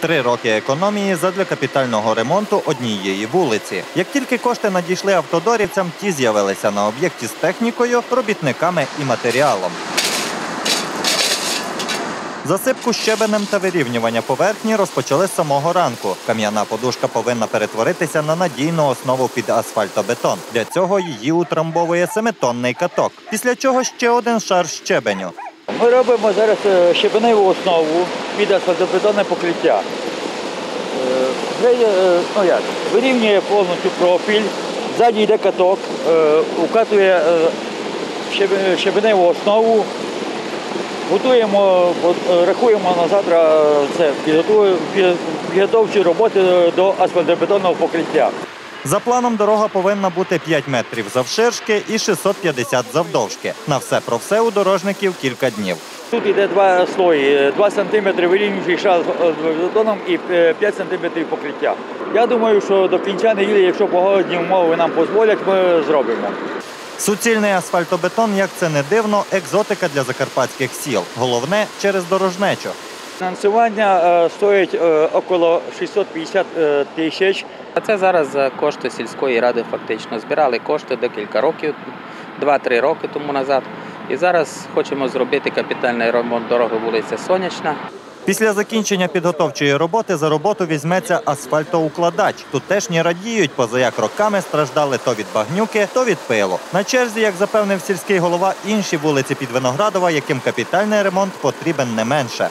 Три роки економії задля капітального ремонту однієї вулиці. Як тільки кошти надійшли автодорівцям, ті з'явилися на об'єкті з технікою, робітниками і матеріалом. Засипку щебенем та вирівнювання поверхні розпочали з самого ранку. Кам'яна подушка повинна перетворитися на надійну основу під асфальтобетон. Для цього її утрамбовує семитонний каток. Після чого ще один шар щебеню. Ми робимо зараз е, щебеневу основу під асфальтобетонне покриття. Е, е, ну як, вирівнює повністю профіль, ззаді йде каток, укатує щебеневу основу. Готуємо, рахуємо на завтра це підготовчі роботи до асфальтобетонного покриття. За планом дорога повинна бути 5 метрів завширшки і 650 завдовжки. На все про все у дорожників кілька днів. Тут йде два слої, 2 см вирівнюючий шар з бетоном і 5 см покриття. Я думаю, що до кінця неділі, якщо погодні умови нам дозволять, ми зробимо. Суцільний асфальтобетон, як це не дивно, екзотика для закарпатських сіл. Головне через дорожнечу. Фінансування е, стоїть е, около 650 е, тисяч. А це зараз за кошти сільської ради фактично. Збирали кошти декілька років, 2-3 роки тому назад. І зараз хочемо зробити капітальний ремонт дороги вулиця Сонячна. Після закінчення підготовчої роботи за роботу візьметься асфальтоукладач. Тутешні радіють, поза як роками страждали то від багнюки, то від пилу. На черзі, як запевнив сільський голова, інші вулиці під Виноградова, яким капітальний ремонт потрібен не менше.